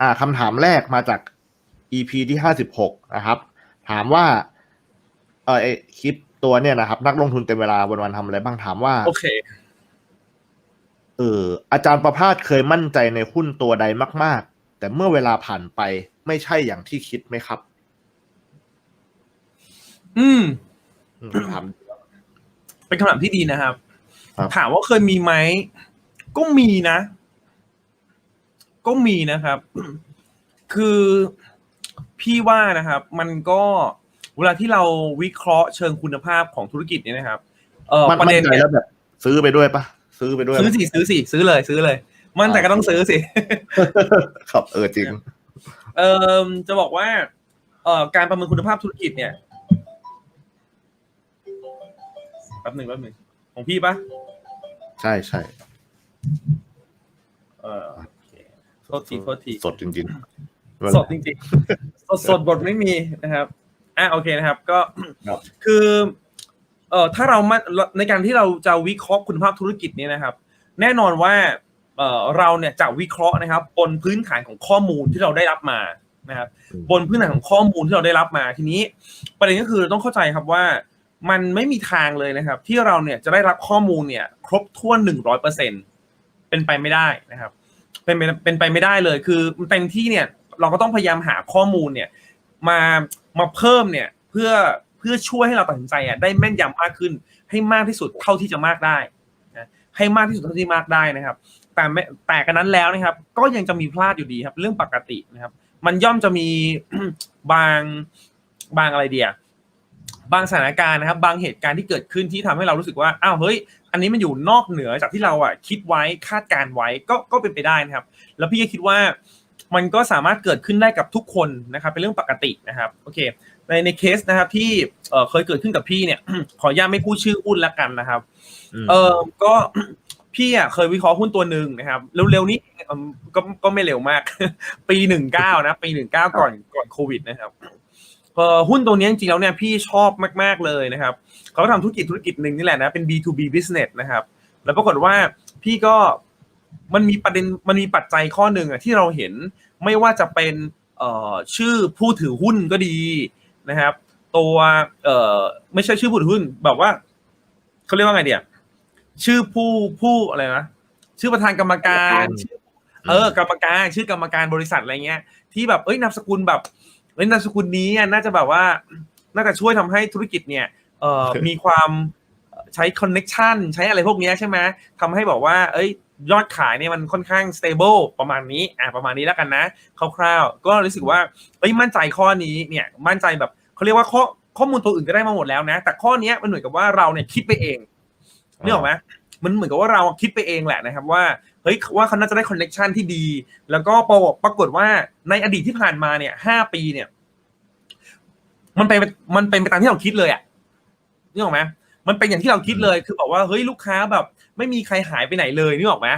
อ่าคำถามแรกมาจาก EP ที่ห้าสิบหกนะครับ ถามว่า เออไอ้คลิปตัวเนี่ยนะครับ นักลงทุนเต็มเวลาวันๆทำอะไรบ้างถามว่า โอเค เอออาจารย์ประภาสเคยมั่นใจในหุ้นตัวใดมาก ๆ แต่เมื่อเวลาผ่านไปไม่ใช่อย่างที่คิดไหมครับ อืมอืมถามเป็นคำถามที่ดีนะครับครับ ถามว่าเคยมีไหม ก็มีนะ ก็มีนะครับ คือพี่ว่านะครับ มันก็เวลาที่เราวิเคราะห์เชิงคุณภาพของธุรกิจเนี่ยนะครับเออมันประมั่เด็นนใจเนี่ยแล้วแบบซื้อไปด้วยปะซื้อไปด้วยซื้อปะสิซื้อสิซื้อเลย ซื้อเลย มันแต่ก็ต้องซื้อสิครับเออจริง เออจะบอกว่า เอ่อการประเมินคุณภาพธุรกิจเนี่ยแป๊บหนึ่งแป๊บหนึ่งของพี่ปะใช่ใช่เออ โอเคโทษทีโทษทีสดจริงๆสดจริงๆสดสดบทไม่มีนะครับอะโอเคนะครับ ก็ครับคือเอ่อถ้าเรามาในการที่เราจะวิเคราะห์คุณภาพธุรกิจเนี่ยนะครับ แน่นอนว่าเอ่อเราเนี่ยจะวิเคราะห์นะครับ บนพื้นฐานของข้อมูลที่เราได้รับมานะครับ บนพื้นฐานของข้อมูลที่เราได้รับมาทีนี้ ประเด็นก็คือเราต้องเข้าใจครับว่ามันไม่มีทางเลยนะครับ ที่เราเนี่ยจะได้รับข้อมูลเนี่ย ครบถ้วนหนึ่งร้อยเปอร์เซ็นเป็นไปไม่ได้นะครับ เป็นไปเป็นไปไม่ได้เลย คือเต็มที่เนี่ย เราก็ต้องพยายามหาข้อมูลเนี่ย มามาเพิ่มเนี่ยเพื่อเพื่อช่วยให้เราตัดสินใจอะได้แม่นยำมากขึ้น ให้มากที่สุดเท่าที่จะมากได้นะให้มากที่สุดเท่าที่มากได้นะครับ แต่แต่กันนั้นแล้วนะครับ ก็ยังจะมีพลาดอยู่ดีครับ เรื่องปกตินะครับ มันย่อมจะมีบางบางอะไรเดีย บางสถานการณ์นะครับ บางเหตุการณ์ที่เกิดขึ้นที่ทำให้เรารู้สึกว่าอ้าวเฮ้ย อันนี้มันอยู่นอกเหนือจากที่เราอะคิดไว้คาดการณ์ไว้ก็ก็เป็นไปได้นะครับ แล้วพี่ก็คิดว่ามันก็สามารถเกิดขึ้นได้กับทุกคนนะครับเป็นเรื่องปกตินะครับโอเค ในในเคสนะครับที่เอ่อเคยเกิดขึ้นกับพี่เนี่ยขออนุญาตไม่พูดชื่อหุ้นละกันนะครับมเออก็พี่อะเคยวิเคราะห์หุ้นตัวหนึ่งนะครับเร็วๆนี้เอิ่มก็ก็ไม่เร็วมาก ปีหนึ่งเก้านะ ปีหนึ่งเก้าก่อนก่อนโควิดนะครับเออหุ้นตัวนี้จริงๆแล้วเนี่ยพี่ชอบมากๆเลยนะครับเขาทำธุรกิจธุรกิจหนึ่งนี่แหละนะเป็น B2B business นะครับ แล้วปรากฏว่าพี่ก็มันมีประเด็นมันมีปัจจัยข้อหนึ่งอะที่เราเห็นไม่ว่าจะเป็นเอ่อชื่อผู้ถือหุ้นก็ดีนะครับ ตัวเอ่อไม่ใช่ชื่อผู้ถือหุ้นแบบว่าเขาเรียกว่าไงเดียชื่อผู้ผู้อะไรนะชื่อประธานกรรมการชื่อเออกรรมการชื่อกรรมการบริษัทอะไรเงี้ย ที่แบบเอ้ยนามสกุลแบบ เอ้ยนามสกุลนี้อะน่าจะแบบว่า น่าจะช่วยทำให้ธุรกิจเนี่ยเอ่อมีความใช้คอนเน็ชันใช้อะไรพวกเนี้ยใช่ไหมทำให้บอกว่า เอ้ย ยอดขายเนี่ยมันค่อนข้าง stable ประมาณนี้ อ่าประมาณนี้แล้วกันนะ คร่าวๆ ก็รู้สึกว่า เอ้ย มั่นใจข้อนี้ เนี่ย มั่นใจแบบเขาเรียกว่าข้อข้อมูลตัวอื่นก็ได้มาหมดแล้วนะ แต่ข้อเนี้ยมันเหมือนกับว่าเราเนี่ยคิดไปเองนี่หรอกไหมมันเหมือนกับว่าเราคิดไปเองแหละนะครับว่า เฮ้ยว่าเขาน่าจะได้คอนเน็ชันที่ดี แล้วก็ปรปรากฏว่าในอดีตที่ผ่านมาเนี่ยห้าปีเนี่ย มันเป็นมันเป็นไปตามที่เราคิดเลยอะนี่หรอกไหมมันเป็นอย่างที่เราคิดเลยคือบอกว่าเฮ้ยลูกค้าแบบ ไม่มีใครหายไปไหนเลยนี่หรอกไหม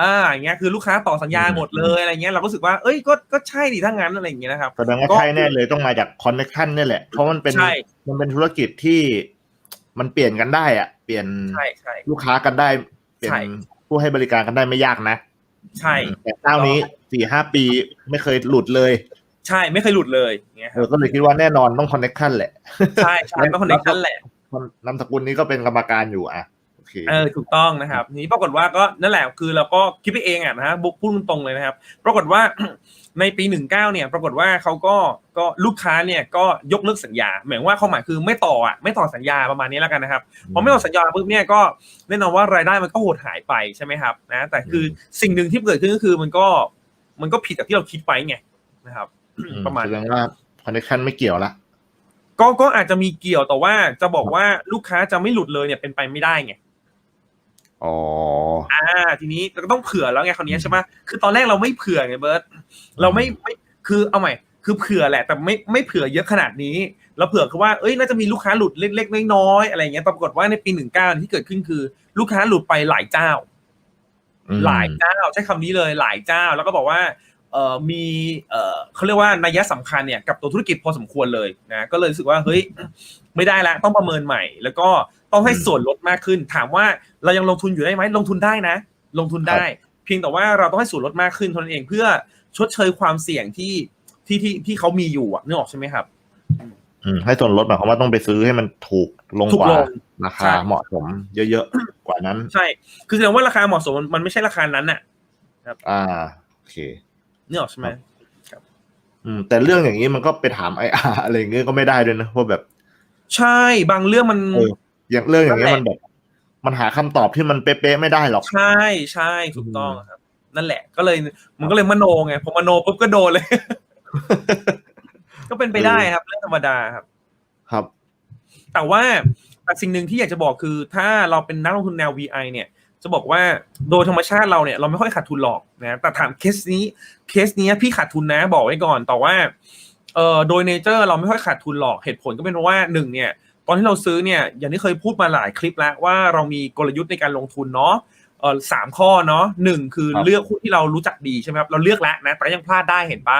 อ่าอย่างเงี้ยคือลูกค้าต่อสัญญาหมดเลยอะไรเงี้ยเราก็รู้สึกว่าเอ้ยก็ก็ใช่ดิถ้างั้นอะไรอย่างเงี้ยนะครับแสดงว่าก็ใช่แน่เลยต้องมาจากคอนเนคชันนี่แหละ เพราะมันเป็นใช่มันเป็นธุรกิจที่มันเปลี่ยนกันได้อะเปลี่ยนใช่ใช่ลูกค้ากันได้เปลี่ยนใช่ ผู้ให้บริการกันได้ไม่ยากนะ ใช่แต่เจ้านี้สี่ห้าปีไม่เคยหลุดเลย ใช่ไม่เคยหลุดเลยอย่างเงี้ยคเอรัอบก็เลยคิดว่าแน่นอนต้องคอนเนคชันแหละใช่ใช่ต้องคอนเนคชั่นแหละนามสกุลนี้ก็เป็นกรรมการอยู่อะโอเคเออถูกต้องนะครับทีนี้ปรากฏว่าก็นั่นแหละคือเราก็คิดไปเองอะนะฮะบุกพูดตรงๆเลยนะครับ ปรากฏว่า ในปีหนึ่งเก้าเนี่ยปรากฏว่าเขาก็ก็ลูกค้าเนี่ยก็ยกเลิกสัญญาหมายว่าความหมายคือไม่ต่ออะไม่ต่อสัญญาประมาณนี้แล้วกันนะครับพอไม่ต่อสัญญาปุ๊บเนี่ยก็แน่นอนว่ารายได้มันก็หดหายไปใช่ไหมครับนะแต่คือสิ่งหนึ่งที่เกิดขึ้นก็คือมันก็มันก็ผิดจากที่เราคิดไว้ไงนะครับอืมประมาณแสดงว่าคอนเนคชันไม่เกี่ยวละก็ก็อาจจะมีเกี่ยวแต่ว่าจะบอกว่าลูกค้าจะไม่หลุดเลยเนี่ยเป็นไปไม่ได้ไง อ๋ออ่า ทีนี้เราก็ต้องเผื่อแล้วไงคราวนี้ใช่ไหมคือตอนแรกเราไม่เผื่อไงเบิร์ตเราไม่ไม่คือเอาใหม่ คือเผื่อแหละ แต่ไม่ไม่เผื่อเยอะขนาดนี้เราเผื่อคือว่าเอ้ยน่าจะมีลูกค้าหลุดเล็กๆน้อยๆอะไรอย่างเงี้ยแต่ปรากฏว่าในปีหนึ่งเก้าที่เกิดขึ้นคือ ลูกค้าหลุดไปหลายเจ้าอืมหลายเจ้าใช้คำนี้เลยหลายเจ้า แล้วก็บอกว่าเอ่อมีเอ่อเขาเรียกว่านัยสำคัญเนี่ยกับตัวธุรกิจพอสมควรเลยนะก็เลยรู้สึกว่าเฮ้ยไม่ได้ละต้องประเมินใหม่ แล้วก็ ต้องให้ส่วนลดมากขึ้น ถามว่าเรายังลงทุนอยู่ได้ไหมลงทุนได้นะ ลงทุนได้ เพียงแต่ว่าเราต้องให้ส่วนลดมากขึ้นเท่านั้นเองเพื่อชดเชยความเสี่ยงที่ที่ที่ที่เขามีอยู่อะนึกออกใช่ไหมครับอืมให้ส่วนลดหมายความว่าต้องไปซื้อให้มันถูกลงถูกกว่าลงราใช่คาเหมาะสมเยอะๆกว่านั้น ใช่ คือแสดงว่าราคาเหมาะสมมันมันไม่ใช่ราคานั้นน่ะอ่าโอเคนึกออกใช่ไหมอืม แต่เรื่องอย่างนี้มันก็ไปถามไออาอะไรอย่างเงี้ยก็ไม่ได้ด้วยนะเพราะแบบ ใช่บางเรื่องมันเอออย่างเรื่องอย่างเงี้ยนั่มันนแหละแบบมันหาคำตอบที่มันเป๊ะๆไม่ได้หรอก ใช่ใช่ถูกต้องครับ นั่นแหละ ก็เลยมันก็เลยมโนไงพอมโนปุ๊บก็โดนเลย ก็เป็นไปได้ครับเรื่องธรรมดาครับ ครับ แต่ว่าแต่สิ่งหนึ่งที่อยากจะบอกคือ ถ้าเราเป็นนักลงทุนแนว VI เนี่ย จะบอกว่าโดยธรรมชาติเราเนี่ยเราไม่ค่อยขาดทุนหรอกนะแต่ถามเคสนี้เคสนี้พี่ขาดทุนนะบอกไว้ก่อนแต่ว่าเอ่อโดยเนเจอร์เราไม่ค่อยขาดทุนหรอกเหตุผลก็เป็นเพราะว่าหนึ่งเนี่ย ตอนที่เราซื้อเนี่ยอย่างที่เคยพูดมาหลายคลิปแล้วว่าเรามีกลยุทธ์ในการลงทุนเนาะเออสามข้อเนาะหนึ่งคือครับเลือกหุ้นที่เรารู้จักดีใช่ไหมครับเราเลือกแล้วนะ แต่ยังพลาดได้เห็นปะ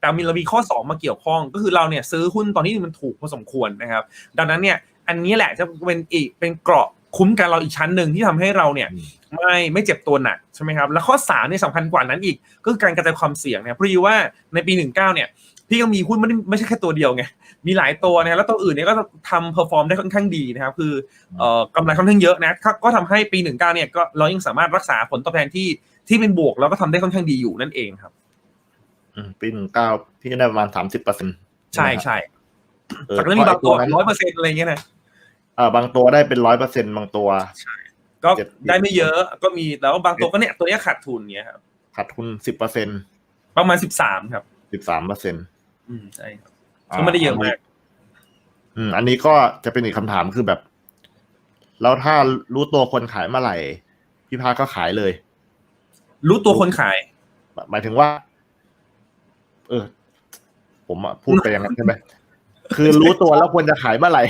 แต่มีเรามีข้อสองมาเกี่ยวข้อง ก็คือเราเนี่ยซื้อหุ้นตอนนี้มันถูกพอสมควรนะครับ ดังนั้นเนี่ยอันนี้แหละจะเป็นอีกเป็นเกราะคุ้มกันเราอีกชั้นหนึ่งที่ทำให้เราเนี่ยอืมไม่ไม่เจ็บตัวหนักใช่ไหมครับ แล้วข้อสามเนี่ยสำคัญกว่านั้นอีกก็คือการกระจายความเสี่ยงเนี่ยเพราะว่าในปีหนึ่งเก้าเนี่ย พี่ก็มีหุ้นไม่ได้ไม่ใช่แค่ตัวเดียวไง มีหลายตัวนะครับแล้วตัวอื่นเนี่ยก็ทำเพอร์ฟอร์มได้ค่อนข้างดีนะครับ คือเอ่อกำไรค่อนข้างเยอะนะ ก็ก็ทำให้ปีหนึ่งเก้าเนี่ยก็เรายังสามารถรักษาผลตอบแทนที่ที่เป็นบวกแล้วก็ทำได้ค่อนข้างดีอยู่นั่นเองครับอืมปีหนึ่งเก้าพี่ก็ได้ประมาณสามสิบเปอร์เซ็นต์ใช่ใช่แต่ก็จะมีบางตัวร้อยเปอร์เซ็นต์อะไรเงี้ยนะอ่าบางตัวได้เป็นร้อยเปอร์เซ็นต์บางตัวก็เจ็ดได้ไม่เยอะก็มีแล้วบางตัวก็เนี่ยตัวเนี้ยขาดทุนเนี้ยครับขาดทุนสิบเปอร์เซ็นต์ประมาณสิบสามครับสิบสามเปอร์เซ็นต์ อืมใช่ครับก็ไม่ได้เยอะมากอืม อันนี้ก็จะเป็นอีกคำถามคือแบบ แล้วถ้ารู้ตัวคนขายเมื่อไหร่ พี่พาก็ขายเลย รู้ตัวคนขาย หมายถึงว่า เออ ผมอะพูดไปอย่างนั้นใช่ไหมคือรู้ตัวแล้วควรจะขายเมื่อไหร่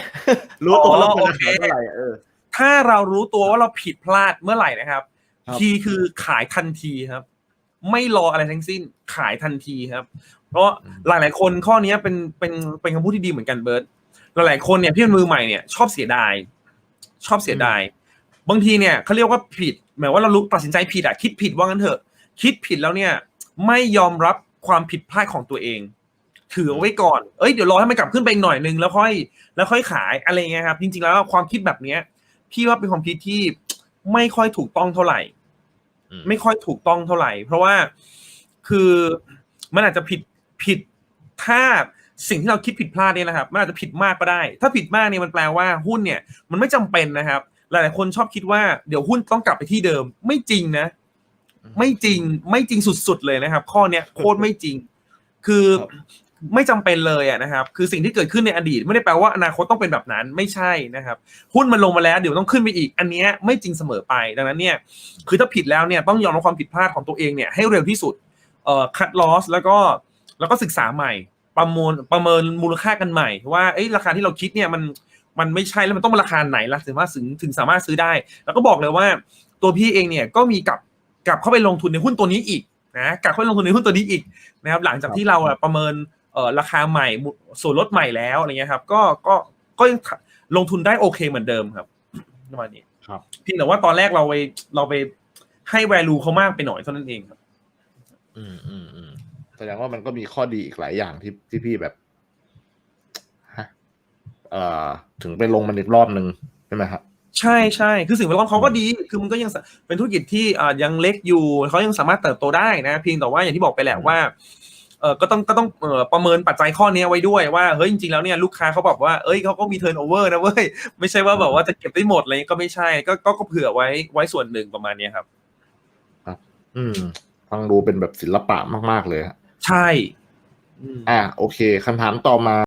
รู้ตัวแล้วควรจะขายเมื่อไหร่เออถ้าเรารู้ตัวว่าเราผิดพลาดเมื่อไหร่นะครับครับคีย์คือขายทันทีครับ ไม่รออะไรทั้งสิ้นขายทันทีครับ เพราะหลายๆคนข้อนี้เป็นเป็นเป็นคำพูดที่ดีเหมือนกันเบิร์ตหลายๆคนเนี่ยพี่เป็นมือใหม่เนี่ยชอบเสียดาย ชอบเสียดาย บางทีเนี่ยเขาเรียกว่าผิด หมายว่าเรารู้ตัดสินใจผิดอะคิดผิดว่างั้นเถอะ คิดผิดแล้วเนี่ย ไม่ยอมรับความผิดพลาดของตัวเอง ถือเอาไว้ก่อน เอ้ยเดี๋ยวรอให้มันกลับขึ้นไปอีกหน่อยนึงแล้วค่อย แล้วค่อยขายอะไรเงี้ยครับ จริงๆแล้วความคิดแบบเนี้ยพี่ว่าเป็นความคิดที่ไม่ค่อยถูกต้องเท่าไหร่อืม ไม่ค่อยถูกต้องเท่าไหร่ เพราะว่าคือมันอาจจะผิดผิดถ้าสิ่งที่เราคิดผิดพลาดเนี่ยนะครับมันอาจจะผิดมากก็ได้ ถ้าผิดมากเนี่ยมันแปลว่าหุ้นเนี่ยมันไม่จำเป็นนะครับ หลายๆคนชอบคิดว่าเดี๋ยวหุ้นต้องกลับไปที่เดิม ไม่จริงนะ ไม่จริงไม่จริงสุดๆเลยนะครับ ข้อเนี้ยโคตรไม่จริง คือครับ ไม่จำเป็นเลยอะนะครับ คือสิ่งที่เกิดขึ้นในอดีต ไม่ได้แปลว่าอนาคตต้องเป็นแบบนั้นไม่ใช่นะครับหุ้นมันลงมาแล้วเดี๋ยวต้องขึ้นไปอีก อันเนี้ยไม่จริงเสมอไปดังนั้นเนี่ยคือถ้าผิดแล้วเนี่ยต้องยอมรับความผิดพลาดของตัวเองเนี่ยให้เร็วที่สุดเอ่อคัดลอสแล้วก็แล้วก็ศึกษาใหม่ ประมวลประเมินมูลค่ากันใหม่ ว่าเอ้ราคาที่เราคิดเนี่ยมันมันไม่ใช่แล้วมันต้องเป็นราคาไหนล่ะถึงว่าถึงถึงสามารถซื้อได้ แล้วก็บอกเลยว่าตัวพี่เองเนี่ยก็มีกลับกลับเข้าไปลงทุนในหุ้นตัวนี้อีกนะกลับเข้าไปลงทุนในหุ้นตัวนี้อีกนะครับหลังจากที่เราประเมิน ราคาใหม่มูส่วนลดใหม่แล้วอะไรเงี้ยครับ ก็ก็ก็ยังลงทุนได้โอเคเหมือนเดิมครับประมาณนี้ครับเพียงแต่ว่าตอนแรกเราไปเราไปให้ value เขามากไปหน่อยเท่านั้นเองครับ อืมอืมอืมแสดงว่ามันก็มีข้อดีอีกหลายอย่างที่ที่พี่แบบฮะเอ่อถึงไปลงมันอีกรอบหนึ่งใช่ไหมครับใช่ใช่คือสิ่งแวดล้อมเขาก็ดี คือมันก็ยังสเป็นธุรกิจที่อ่ายังเล็กอยู่เขายังสามารถเติบโตได้นะ เพียงแต่ว่าอย่างที่บอกไปแหละว่าเออก็ต้องก็ต้องเออประเมินปัจจัยข้อนี้ไว้ด้วยว่าเฮ้ยจริงๆแล้วเนี่ยลูกค้าเขาบอกว่าเอ้ยเขาก็มีเทิร์นโอเวอร์นะเว้ยไม่ใช่ว่าแบบว่าจะเก็บได้หมดอะไรก็ไม่ใช่ก็ก็ก็เผื่อไว้ไว้ส่วนหนึ่งประมาณเนี้ยครับ อืมฟังดูเป็นแบบศิลปะมาก ๆ เลยฮะใช่อืมอ่าโอเคคำถามต่อมา